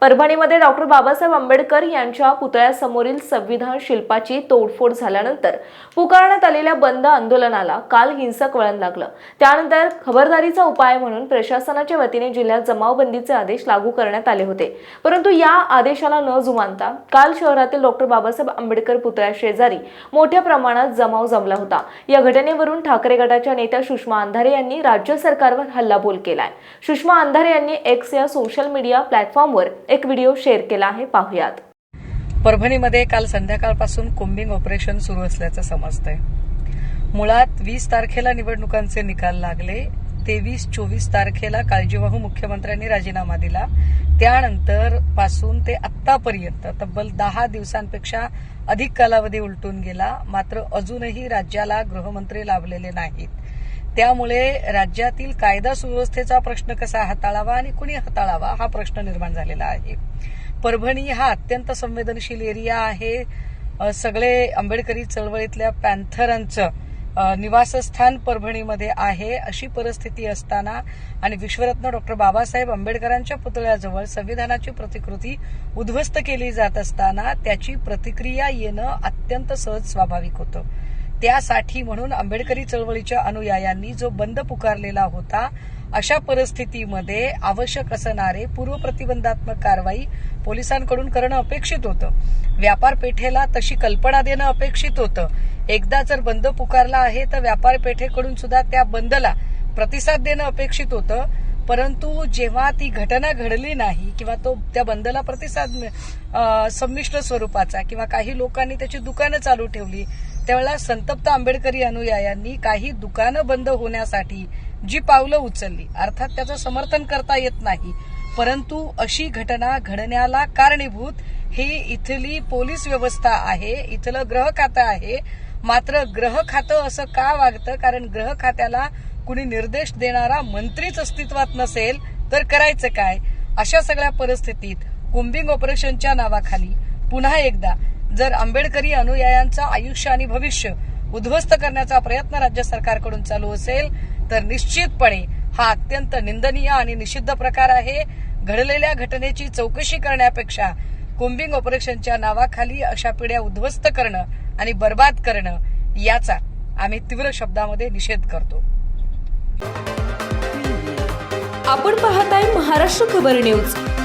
परभणीमध्ये doctor Babasaheb Ambedkar यांच्या पुतळ्यासमोरील संविधान शिल्पाची तोडफोड झाल्यानंतर पुकारण्यात आलेल्या बंद आंदोलनाला काल हिंसक वळण लागलं. त्यानंतर खबरदारीचा उपाय म्हणून प्रशासनाच्या वतीने जिल्ह्यात जमावबंदीचे आदेश लागू करण्यात आले होते. परंतु या आदेशाला न जुमानता काल शहरातील डॉक्टर बाबासाहेब आंबेडकर पुतळ्या शेजारी मोठ्या प्रमाणात जमाव जमला होता. या घटनेवरून ठाकरे गटाच्या नेत्या सुषमा अंधारे यांनी राज्य सरकारवर हल्लाबोल केलाय. सुषमा अंधारे यांनी एक्स या सोशल मीडिया प्लॅटफॉर्मवर एक व्हिडिओ शेअर केला आहे. पाहुयात. परभणीमध्ये काल संध्याकाळपासून कोम्बिंग ऑपरेशन सुरू असल्याचं समजतंय. मुळात वीस तारखेला निवडणुकांचे निकाल लागले. तेवीस चोवीस तारखेला काळजीवाहू मुख्यमंत्र्यांनी राजीनामा दिला. त्यानंतरपासून ते आत्तापर्यंत तब्बल दहा दिवसांपेक्षा अधिक कालावधी उलटून गेला. मात्र अजूनही राज्याला गृहमंत्री लाभलेले नाहीत. त्यामुळे राज्यातील कायदा सुव्यवस्थेचा प्रश्न कसा हाताळावा आणि कुणी हाताळावा हा प्रश्न निर्माण झालेला आहे. परभणी हा अत्यंत संवेदनशील एरिया आहे. सगळे आंबेडकरी चळवळीतल्या पॅन्थरांचं निवासस्थान परभणीमध्ये आहे. अशी परिस्थिती असताना आणि विश्वरत्न डॉक्टर बाबासाहेब आंबेडकरांच्या पुतळ्याजवळ संविधानाची प्रतिकृती उद्ध्वस्त केली जात असताना त्याची प्रतिक्रिया येणं अत्यंत सहज स्वाभाविक होतं. त्यासाठी म्हणून आंबेडकरी चळवळीच्या अनुयायांनी जो बंद पुकारलेला होता अशा परिस्थितीमध्ये आवश्यक असणारे पूर्व प्रतिबंधात्मक कारवाई पोलिसांकडून करणं अपेक्षित होतं. व्यापार पेठेला तशी कल्पना देणं अपेक्षित होतं. एकदा जर बंद पुकारला आहे तर व्यापार पेठेकडून सुद्धा त्या बंदला प्रतिसाद देणं अपेक्षित होतं. परंतु जेव्हा ती घटना घडली नाही किंवा तो त्या बंदला प्रतिसाद संमिश्र स्वरूपाचा किंवा काही लोकांनी त्याची दुकानं चालू ठेवली त्यावेळेला संतप्त आंबेडकरी अनुयायांनी काही दुकानं बंद होण्यासाठी जी पावलं उचलली अर्थात त्याचं समर्थन करता येत नाही. परंतु अशी घटना घडण्याला कारणीभूत ही इथली पोलीस व्यवस्था आहे इथलं ग्रह खातं आहे. मात्र ग्रह खातं असं का वागतं? कारण ग्रह खात्याला कुणी निर्देश देणारा मंत्रीच अस्तित्वात नसेल तर करायचं काय? अशा सगळ्या परिस्थितीत कुंबिंग ऑपरेशनच्या नावाखाली पुन्हा एकदा जर आंबेडकरी अनुयायांचं आयुष्य आणि भविष्य उद्ध्वस्त करण्याचा प्रयत्न राज्य सरकारकडून चालू असेल तर निश्चितपणे हा अत्यंत निंदनीय आणि निषिद्ध प्रकार आहे. घडलेल्या घटनेची चौकशी करण्यापेक्षा कुंबिंग ऑपरेशनच्या नावाखाली अशा पिढ्या उद्ध्वस्त करणं आणि बर्बाद करणं याचा आम्ही तीव्र शब्दामध्ये निषेध करतो. आपण पाहताय महाराष्ट्र खबर न्यूज.